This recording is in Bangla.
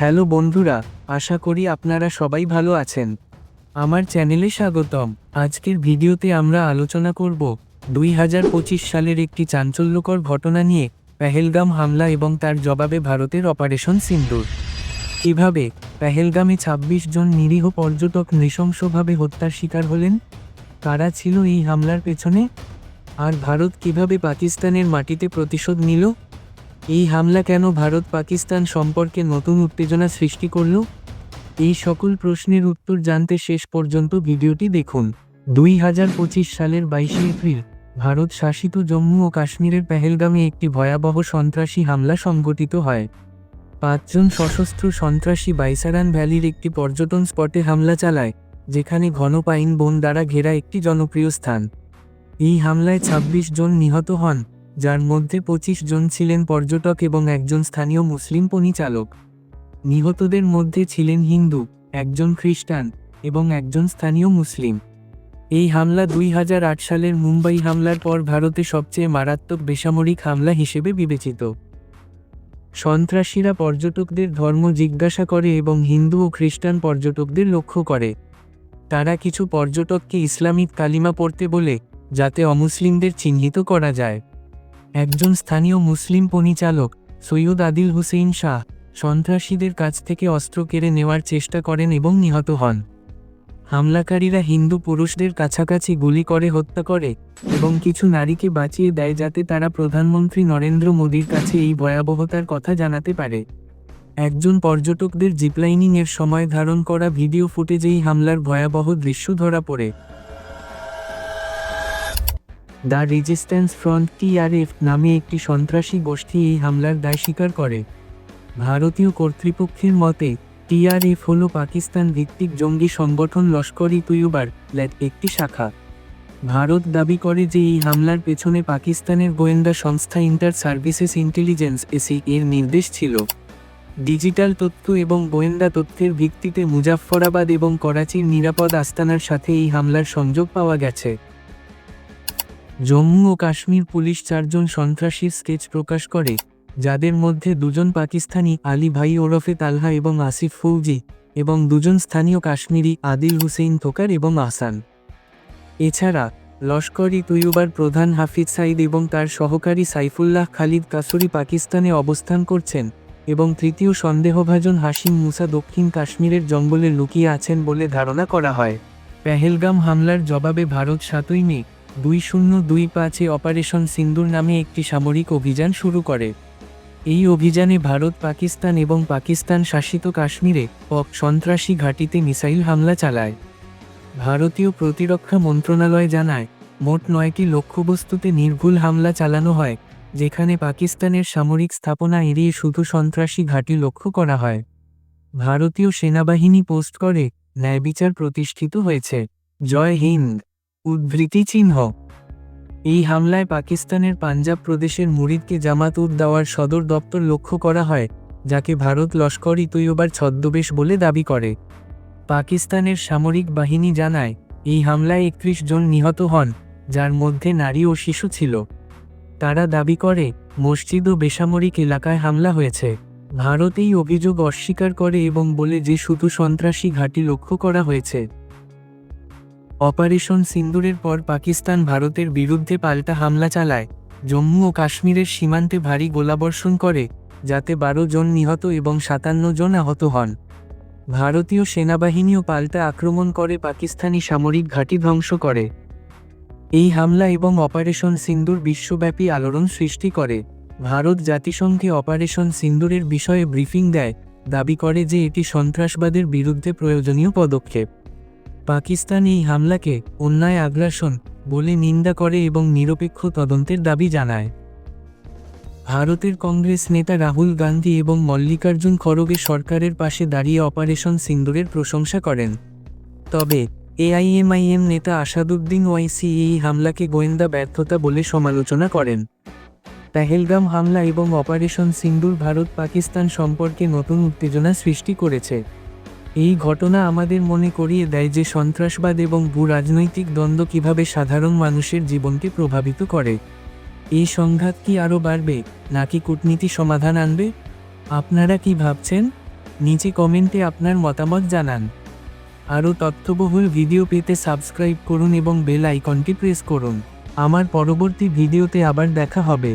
হ্যালো বন্ধুরা, আশা করি আপনারা সবাই ভালো আছেন। আমার চ্যানেলে স্বাগতম। আজকের ভিডিওতে আমরা আলোচনা করব দুই হাজার পঁচিশ সালের একটি চাঞ্চল্যকর ঘটনা নিয়ে, পেহেলগাম হামলা এবং তার জবাবে ভারতের অপারেশন সিন্দুর। কীভাবে পেহেলগামে ২৬ জন নিরীহ পর্যটক নৃশংসভাবে হত্যার শিকার হলেন? কারা ছিল এই হামলার পেছনে? আর ভারত কীভাবে পাকিস্তানের মাটিতে প্রতিশোধ নিল? এই হামলা কেন ভারত পাকিস্তান সম্পর্কে নতুন উত্তেজনা সৃষ্টি করল? এই সকল প্রশ্নের উত্তর জানতে শেষ পর্যন্ত ভিডিওটি দেখুন। দুই হাজার পঁচিশ সালের বাইশে এপ্রিল, ভারত শাসিত জম্মু ও কাশ্মীরের পেহেলগামে একটি ভয়াবহ সন্ত্রাসী হামলা সংঘটিত হয়। পাঁচজন সশস্ত্র সন্ত্রাসী বাইসারান ভ্যালির একটি পর্যটন স্পটে হামলা চালায়, যেখানে ঘন পাইন বন দ্বারা ঘেরা একটি জনপ্রিয় স্থান। এই হামলায় ২৬ জন নিহত হন। যার মধ্যে ২৫ জন ছিলেন পর্যটক এবং একজন স্থানীয় মুসলিম পরিচালক। নিহতদের মধ্যে ছিলেন হিন্দু, একজন খ্রিস্টান এবং একজন স্থানীয় মুসলিম। এই হামলা দুই হাজার আট সালের মুম্বাই হামলার পর ভারতে সবচেয়ে মারাত্মক বেসামরিক হামলা হিসেবে বিবেচিত। সন্ত্রাসীরা পর্যটকদের ধর্ম জিজ্ঞাসা করে এবং হিন্দু ও খ্রিস্টান পর্যটকদের লক্ষ্য করে। তারা কিছু পর্যটককে ইসলামিক কালিমা পড়তে বলে, যাতে অমুসলিমদের চিহ্নিত করা যায়। একজন স্থানীয় মুসলিম পরিচালক, সৈয়দ আদিল হুসেইন শাহ, সন্ত্রাসীদের কাছ থেকে অস্ত্র কেড়ে নেওয়ার চেষ্টা করেন এবং নিহত হন। হামলাকারীরা হিন্দু পুরুষদের কাছাকাছি গুলি করে, হত্যা করে এবং কিছু নারীকে বাঁচিয়ে দেয় যাতে তারা প্রধানমন্ত্রী নরেন্দ্র মোদীর কাছে এই ভয়াবহতার কথা জানাতে পারে। একজন পর্যটকদের জিপলাইনিং এর সময় ধারণ করা ভিডিও ফুটেজেই হামলার ভয়াবহ দৃশ্য ধরা পড়ে। দ্য রেজিস্ট্যান্স ফ্রন্ট টিআরএফ নামে একটি সন্ত্রাসী গোষ্ঠী এই হামলার দায় স্বীকার করে। ভারতীয় কর্তৃপক্ষের মতে, টিআরএফ হল পাকিস্তান ভিত্তিক জঙ্গি সংগঠন লস্কর ই তুইবার একটি শাখা। ভারত দাবি করে যে এই হামলার পেছনে পাকিস্তানের গোয়েন্দা সংস্থা ইন্টার সার্ভিসেস ইন্টেলিজেন্স এসি এর নির্দেশ ছিল। ডিজিটাল তথ্য এবং গোয়েন্দা তথ্যের ভিত্তিতে মুজাফফরাবাদ এবং করাচির নিরাপদ আস্তানার সাথে এই হামলার সংযোগ পাওয়া গেছে। জম্মু ও কাশ্মীর পুলিশ চারজন সন্ত্রাসীর স্কেচ প্রকাশ করে, যাদের মধ্যে দুজন পাকিস্তানি, আলী ভাই ওরফে তালহা এবং আসিফ ফৌজি, এবং দুজন স্থানীয় কাশ্মীরি, আদিল হুসেইন থোকার এবং আসান এছাড়া লস্কর ই তৈয়বার প্রধান হাফিজ সাইদ এবং তার সহকারী সাইফুল্লাহ খালিদ কাসুরি পাকিস্তানে অবস্থান করছেন, এবং তৃতীয় সন্দেহভাজন হাসিম মুসা দক্ষিণ কাশ্মীরের জঙ্গলে লুকিয়ে আছেন বলে ধারণা করা হয়। পেহেলগাম হামলার জবাবে ভারত সাতই মে দুই শূন্য দুই পাঁচে অপারেশন সিন্দুর নামে একটি সামরিক অভিযান শুরু করে। এই অভিযানে ভারত, পাকিস্তান এবং পাকিস্তান শাসিত কাশ্মীরে পক সন্ত্রাসী ঘাঁটিতে মিসাইল হামলা চালায়। ভারতীয় প্রতিরক্ষা মন্ত্রণালয় জানায়, মোট নয়টি লক্ষ্যবস্তুতে নির্ভুল হামলা চালানো হয়, যেখানে পাকিস্তানের সামরিক স্থাপনা এড়িয়ে শুধু সন্ত্রাসী ঘাঁটি লক্ষ্য করা হয়। ভারতীয় সেনাবাহিনী পোস্ট করে ন্যায়বিচার প্রতিষ্ঠিত হয়েছে। জয় হিন্দ। উদ্ধৃতি চিহ্ন। এই হামলায় পাকিস্তানের পাঞ্জাব প্রদেশের মুরিদকে জামাত উদ দাওয়ার সদর দপ্তর লক্ষ্য করা হয়, যাকে ভারত লস্কর ই ছদ্মবেশ বলে দাবি করে। পাকিস্তানের সামরিক বাহিনী জানায়, এই হামলায় একত্রিশ জন নিহত হন, যার মধ্যে নারী ও শিশু ছিল। তারা দাবি করে, মসজিদ ও বেসামরিক এলাকায় হামলা হয়েছে। ভারত এই অভিযোগ অস্বীকার করে এবং বলে যে শুধু সন্ত্রাসী ঘাঁটি লক্ষ্য করা হয়েছে। অপারেশন সিন্দুরের পর পাকিস্তান ভারতের বিরুদ্ধে পাল্টা হামলা চালায়। জম্মু ও কাশ্মীরের সীমান্তে ভারী গোলাবর্ষণ করে, যাতে বারো জন নিহত এবং সাতান্ন জন আহত হন। ভারতীয় সেনাবাহিনীও পাল্টা আক্রমণ করে পাকিস্তানি সামরিক ঘাঁটি ধ্বংস করে। এই হামলা এবং অপারেশন সিন্দুর বিশ্বব্যাপী আলোড়ন সৃষ্টি করে। ভারত জাতিসংঘে অপারেশন সিন্দুরের বিষয়ে ব্রিফিং দেয়, দাবি করে যে এটি সন্ত্রাসবাদের বিরুদ্ধে প্রয়োজনীয় পদক্ষেপ। পাকিস্তান এই হামলাকে অন্যায় আগ্রাসন বলে নিন্দা করে এবং নিরপেক্ষ তদন্তের দাবি জানায়। ভারতের কংগ্রেস নেতা রাহুল গান্ধী এবং মল্লিকার্জুন খড়গে সরকারের পাশে দাঁড়িয়ে অপারেশন সিন্দুরের প্রশংসা করেন। তবে, এআইএমআইএম নেতা আসাদুদ্দিন ওয়াইসি এই হামলাকে গোয়েন্দা ব্যর্থতা বলে সমালোচনা করেন। পেহেলগাম হামলা এবং অপারেশন সিন্দুর ভারত পাকিস্তান সম্পর্কে নতুন উত্তেজনা সৃষ্টি করেছে। এই ঘটনা আমাদের মনে করিয়ে দেয় যে সন্ত্রাসবাদ এবং ভূ রাজনৈতিক দ্বন্দ্ব কীভাবে সাধারণ মানুষের জীবনকে প্রভাবিত করে। এই সংঘাত কি আরও বাড়বে, নাকি কূটনীতি সমাধান আনবে? আপনারা কি ভাবছেন? নিচে কমেন্টে আপনার মতামত জানান। আরও তথ্যবহুল ভিডিও পেতে সাবস্ক্রাইব করুন এবং বেল আইকনটি প্রেস করুন। আমার পরবর্তী ভিডিওতে আবার দেখা হবে।